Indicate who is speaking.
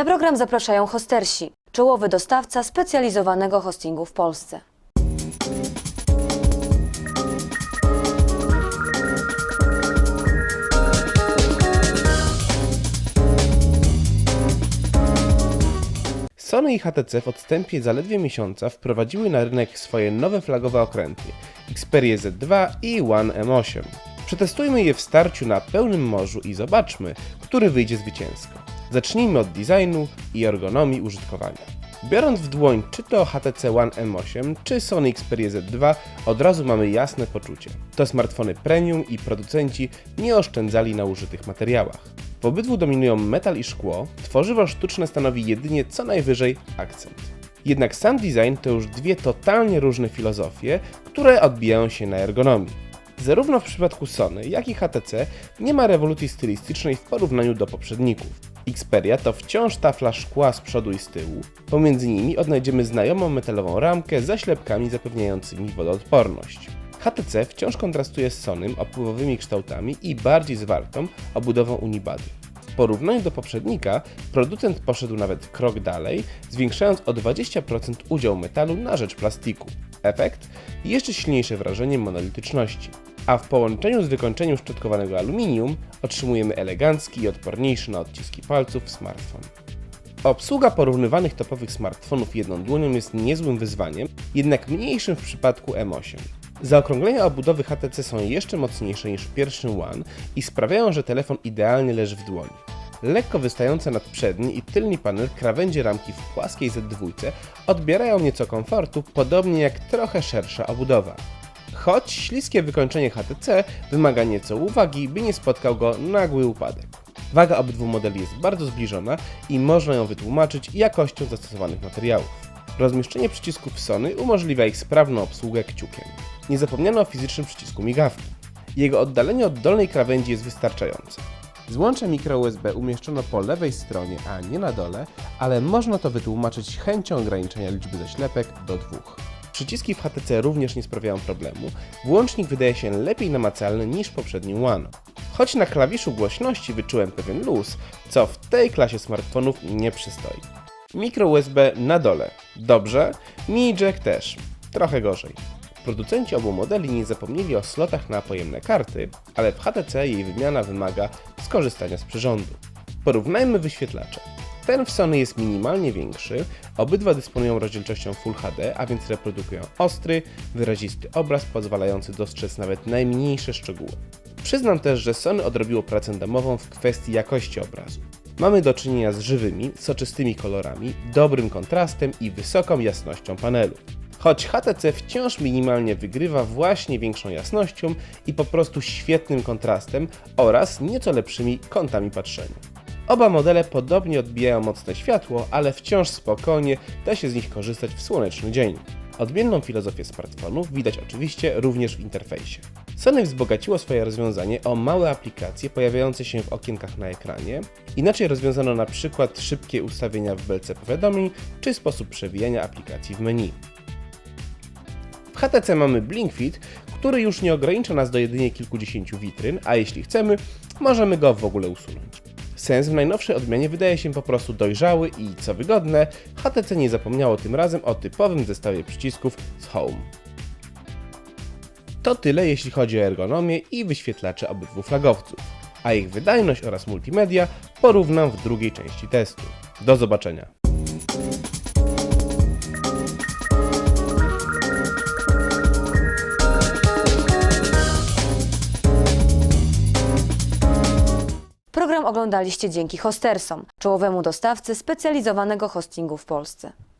Speaker 1: Na program zapraszają hostersi, czołowy dostawca specjalizowanego hostingu w Polsce.
Speaker 2: Sony i HTC w odstępie zaledwie miesiąca wprowadziły na rynek swoje nowe flagowe okręty Xperia Z2 i One M8. Przetestujmy je w starciu na pełnym morzu i zobaczmy, który wyjdzie zwycięsko. Zacznijmy od designu i ergonomii użytkowania. Biorąc w dłoń czy to HTC One M8, czy Sony Xperia Z2, od razu mamy jasne poczucie. To smartfony premium i producenci nie oszczędzali na użytych materiałach. W obydwu dominują metal i szkło, tworzywo sztuczne stanowi jedynie co najwyżej akcent. Jednak sam design to już dwie totalnie różne filozofie, które odbijają się na ergonomii. Zarówno w przypadku Sony, jak i HTC nie ma rewolucji stylistycznej w porównaniu do poprzedników. Xperia to wciąż tafla szkła z przodu i z tyłu. Pomiędzy nimi odnajdziemy znajomą metalową ramkę ze ślepkami zapewniającymi wodoodporność. HTC wciąż kontrastuje z Sonym opływowymi kształtami i bardziej zwartą obudową unibody. W porównaniu do poprzednika, producent poszedł nawet krok dalej, zwiększając o 20% udział metalu na rzecz plastiku. Efekt? Jeszcze silniejsze wrażenie monolityczności. A w połączeniu z wykończeniem szczotkowanego aluminium otrzymujemy elegancki i odporniejszy na odciski palców smartfon. Obsługa porównywanych topowych smartfonów jedną dłonią jest niezłym wyzwaniem, jednak mniejszym w przypadku M8. Zaokrąglenia obudowy HTC są jeszcze mocniejsze niż w pierwszym One i sprawiają, że telefon idealnie leży w dłoni. Lekko wystające nad przedni i tylni panel krawędzie ramki w płaskiej Z2 odbierają nieco komfortu, podobnie jak trochę szersza obudowa. Choć śliskie wykończenie HTC wymaga nieco uwagi, by nie spotkał go nagły upadek. Waga obydwu modeli jest bardzo zbliżona i można ją wytłumaczyć jakością zastosowanych materiałów. Rozmieszczenie przycisków Sony umożliwia ich sprawną obsługę kciukiem. Nie zapomniano o fizycznym przycisku migawki. Jego oddalenie od dolnej krawędzi jest wystarczające. Złącze mikro USB umieszczono po lewej stronie, a nie na dole, ale można to wytłumaczyć chęcią ograniczenia liczby zaślepek do dwóch. Przyciski w HTC również nie sprawiają problemu, włącznik wydaje się lepiej namacalny niż w poprzednim One. Choć na klawiszu głośności wyczułem pewien luz, co w tej klasie smartfonów nie przystoi. Mikro USB na dole. Dobrze. Mini jack też. Trochę gorzej. Producenci obu modeli nie zapomnieli o slotach na pojemne karty, ale w HTC jej wymiana wymaga skorzystania z przyrządu. Porównajmy wyświetlacze. Ten w Sony jest minimalnie większy, obydwa dysponują rozdzielczością Full HD, a więc reprodukują ostry, wyrazisty obraz pozwalający dostrzec nawet najmniejsze szczegóły. Przyznam też, że Sony odrobiło pracę domową w kwestii jakości obrazu. Mamy do czynienia z żywymi, soczystymi kolorami, dobrym kontrastem i wysoką jasnością panelu. Choć HTC wciąż minimalnie wygrywa właśnie większą jasnością i po prostu świetnym kontrastem oraz nieco lepszymi kątami patrzenia. Oba modele podobnie odbijają mocne światło, ale wciąż spokojnie da się z nich korzystać w słoneczny dzień. Odmienną filozofię smartfonów widać oczywiście również w interfejsie. Sony wzbogaciło swoje rozwiązanie o małe aplikacje pojawiające się w okienkach na ekranie. Inaczej rozwiązano na przykład szybkie ustawienia w belce powiadomień czy sposób przewijania aplikacji w menu. W HTC mamy Blink Fit, który już nie ogranicza nas do jedynie kilkudziesięciu witryn, a jeśli chcemy, możemy go w ogóle usunąć. Sens w najnowszej odmianie wydaje się po prostu dojrzały i, co wygodne, HTC nie zapomniało tym razem o typowym zestawie przycisków z Home. To tyle jeśli chodzi o ergonomię i wyświetlacze obydwu flagowców, a ich wydajność oraz multimedia porównam w drugiej części testu. Do zobaczenia!
Speaker 1: Program oglądaliście dzięki hostersom, czołowemu dostawcy specjalizowanego hostingu w Polsce.